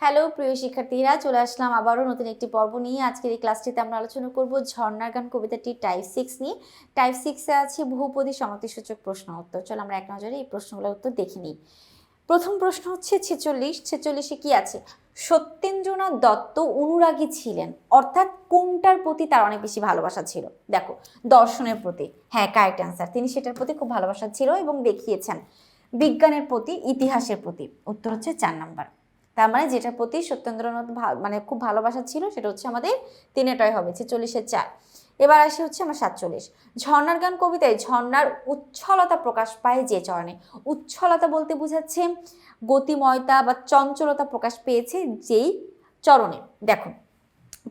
Hello, প্রিয় শিক্ষার্থীরা, চলে আসলাম আবারও নতুন একটি পর্ব নিয়ে। আজকের এই ক্লাসটিতে আমরা আলোচনা করব ঝর্ণার গান কবিতাটি টাইপ সিক্স নিয়ে। টাইপ সিক্সে আছে বহুপদী সমাপ্তিসূচক প্রশ্ন উত্তর। চলো আমরা এক নজরে এই প্রশ্নগুলোর উত্তর দেখে নিই। প্রথম প্রশ্ন হচ্ছে ছেচল্লিশ। ছেচল্লিশে কি আছে? সত্যেন্দ্রনাথ দত্ত অনুরাগী ছিলেন। অর্থাৎ কোনটার প্রতি তার অনেক বেশি ভালোবাসা ছিল? দেখো, দর্শনের প্রতি। হ্যাঁ কারেক্ট অ্যান্সার তিনি সেটার প্রতি খুব ভালোবাসা ছিল এবং দেখিয়েছেন। বিজ্ঞানের প্রতি, ইতিহাসের প্রতি। উত্তর হচ্ছে চার নাম্বার। তার মানে যেটার প্রতি সত্যেন্দ্রনাথ মানে খুব ভালোবাসা ছিল, সেটা হচ্ছে আমাদের তিনেটাই হবে ছেচল্লিশের চার। এবার আসি হচ্ছে আমার সাতচল্লিশ। ঝর্ণার গান কবিতায় ঝর্ণার উচ্ছলতা প্রকাশ পায় যে চরণে। উচ্ছলতা বলতে বোঝাচ্ছে গতিময়তা বা চঞ্চলতা প্রকাশ পেয়েছে যেই চরণে। দেখো,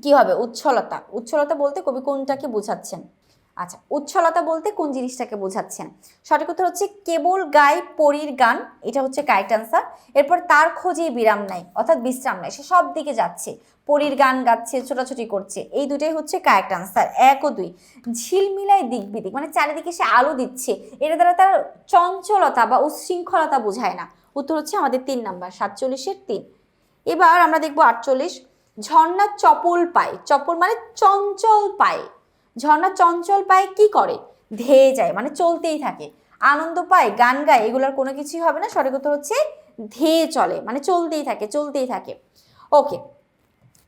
কি হবে? উচ্ছলতা। উচ্ছলতা বলতে কবি কোনটাকে বোঝাচ্ছেন? আচ্ছা উচ্ছলতা বলতে কোন জিনিসটাকে বোঝাচ্ছেন? সঠিক উত্তর হচ্ছে কেবল গায়ে পরীর গান, এটা হচ্ছে কারেক্ট আনসার এরপর তার খোঁজে বিরাম নাই, অর্থাৎ বিশ্রাম নাই, সে সব দিকে যাচ্ছে। পরীর গান গাচ্ছে, ছোটাছুটি করছে, এই দুটাই হচ্ছে কারেক্ট আনসার এক ও দুই। ঝিলমিলায় দিক বিদিক মানে চারিদিকে সে আলো দিচ্ছে এটা দ্বারা তার চঞ্চলতা বা উচ্ছৃঙ্খলতা বোঝায় না। উত্তর হচ্ছে আমাদের তিন নাম্বার, সাতচল্লিশের তিন। এবার আমরা দেখব আটচল্লিশ, ঝর্ণা চপল পায়, চপল মানে চঞ্চল পায়। ঝর্ণা চঞ্চল পায়ে কি করে? ধেয়ে যায় মানে চলতেই থাকে। আনন্দ পায়, গান গায়, এগুলোর কোনো কিছুই হবে না। সঠিক উত্তর হচ্ছে ধেয়ে চলে মানে চলতেই থাকে চলতেই থাকে। ওকে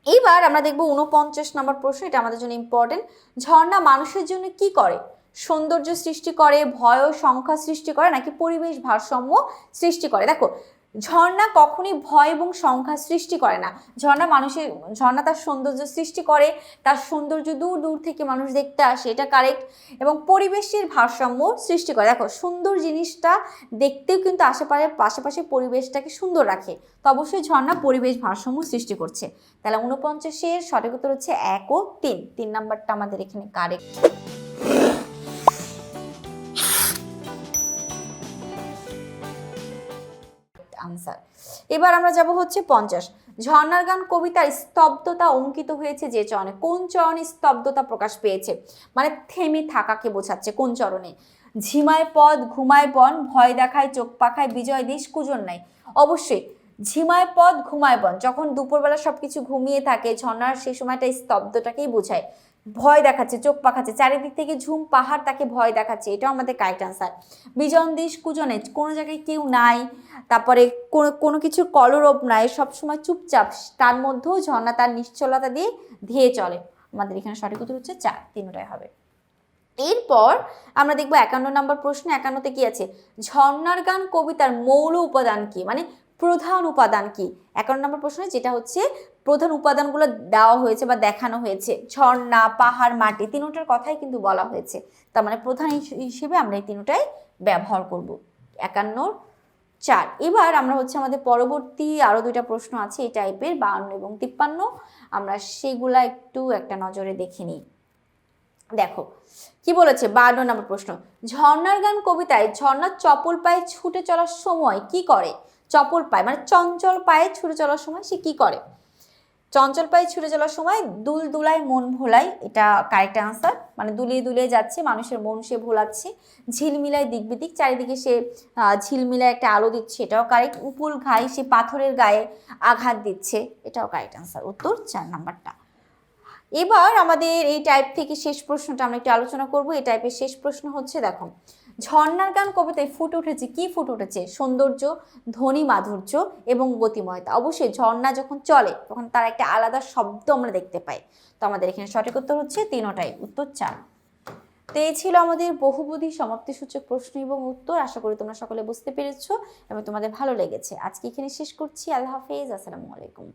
এইবার আমরা দেখব উনপঞ্চাশ নম্বর প্রশ্ন, এটা আমাদের জন্য ইম্পর্টেন্ট ঝর্ণা মানুষের জন্য কি করে? সৌন্দর্য সৃষ্টি করে, ভয় সংখ্যা সৃষ্টি করে, নাকি পরিবেশ ভারসাম্য সৃষ্টি করে? দেখো ঝর্ণা কখনই ভয় এবং সংখ্যা সৃষ্টি করে না। ঝর্ণা মানুষের, ঝর্ণা তার সৌন্দর্য সৃষ্টি করে, তার সৌন্দর্য দূর দূর থেকে মানুষ দেখতে আসে, এটা কারেক্ট এবং পরিবেশের ভারসাম্য সৃষ্টি করে। দেখো, সুন্দর জিনিসটা দেখতেও কিন্তু আশেপাশে পাশাপাশি পরিবেশটাকে সুন্দর রাখে। তো অবশ্যই ঝর্ণা পরিবেশ ভারসাম্য সৃষ্টি করছে। তাহলে উনপঞ্চাশের সঠিক উত্তর হচ্ছে এক ও তিন। তিন নাম্বারটা আমাদের এখানে কারেক্ট আনসার এবার আমরা যাব হচ্ছে পঞ্চাশ। ঝর্ণার গান কবিতার স্তব্ধতা অঙ্কিত হয়েছে যে চরণে। কোন চরণে স্তব্ধতা প্রকাশ পেয়েছে? মানে থেমে থাকাকে বোঝাচ্ছে কোন চরণে? ঝিমায় পদ, ঘুমায় বন, ভয় দেখায়, চোখ পাখায়, বিজয় দেশ কুজন নাই। অবশ্যই, ঝিমায় পদ, ঘুমায় বন। যখন দুপুরবেলা সবকিছু ঘুমিয়ে থাকে ঝর্ণার সেই সময়টা স্তব্ধটাকেই বোঝায়। ভয় দেখাচ্ছে, চোখ পাখাচ্ছে, চারিদিক থেকে ঝুম, পাহাড় তাকে ভয় দেখাচ্ছে, এটাও আমাদের কারেক্ট আনসার বিজন দেশ কুজনে, কোনো জায়গায় কেউ নাই, তারপরে কোনো কোনো কিছুর কলরব নাই, সবসময় চুপচাপ, তার মধ্যেও ঝর্ণা, তার নিশ্চলতা দিয়ে ধেয়ে চলে। আমাদের এখানে সঠিক উত্তর হচ্ছে চার, তিনটাই হবে। এরপর আমরা দেখব একান্ন নম্বর প্রশ্ন, একান্নতে কি আছে? ঝর্ণার গান, কবিতার মৌল উপাদান কি? মানে প্রধান উপাদান কি? একান্ন নম্বর প্রশ্নে, যেটা হচ্ছে প্রধান উপাদানগুলো দেওয়া হয়েছে বা দেখানো হয়েছে। ঝর্ণা, পাহাড়, মাটি, তিনটার কথাই কিন্তু বলা হয়েছে। তার মানে প্রধান হিসেবে আমরা এই তিনটাই ব্যবহার করব। একান্নর চার। এবার আমরা হচ্ছে আমাদের পরবর্তী আরও দুইটা প্রশ্ন আছে এই টাইপের বাউন্ন এবং তিপ্পান্ন। আমরা সেগুলা একটু একটা নজরে দেখে নিই। দেখো, কি বলেছে? বান্ন নম্বর প্রশ্ন, ঝর্ণার গান কবিতায় ঝর্ণার চপল পায়ে ছুটে চলার সময় কি করে? চপল পায়ে মানে চঞ্চল পায়ে ছুটে চলার সময় সে কি করে? চঞ্চল পায়ে ছুটে চলার সময় দুল দুলায় মন ভোলাই এটা কারেক্ট আনসার মানে দুলিয়ে দুলিয়ে যাচ্ছে, মানুষের মন সে ভোলাচ্ছে ঝিলমিলায় দিক বিদিক, চারিদিকে সে ঝিলমিলায় একটা আলো দিচ্ছে, এটাও কারেক্ট উপুল ঘাই সে পাথরের গায়ে আঘাত দিচ্ছে, এটাও কারেক্ট আনসার উত্তর চার নাম্বারটা। এবার আমাদের এই টাইপ থেকে শেষ প্রশ্নটা আমরা একটু আলোচনা করব, এই টাইপের শেষ প্রশ্ন হচ্ছে, দেখো ঝর্ণার গান কবিতায় ফুটে উঠেছে। কি ফুটে উঠেছে? সৌন্দর্য, ধ্বনি, মাধুর্য এবং গতিময়তা। অবশ্যই ঝর্ণা যখন চলে, তখন তার একটা আলাদা শব্দ আমরা দেখতে পাই। তো আমাদের এখানে সঠিক উত্তর হচ্ছে তিনোটাই। উত্তর চার। তো এই ছিল আমাদের বহুবধি সমাপ্তিসূচক প্রশ্ন এবং উত্তর। আশা করি তোমরা সকলে বুঝতে পেরেছ এবং তোমাদের ভালো লেগেছে। আজকে এখানে শেষ করছি। আল্লাহ হাফেজ। আসসালামু আলাইকুম।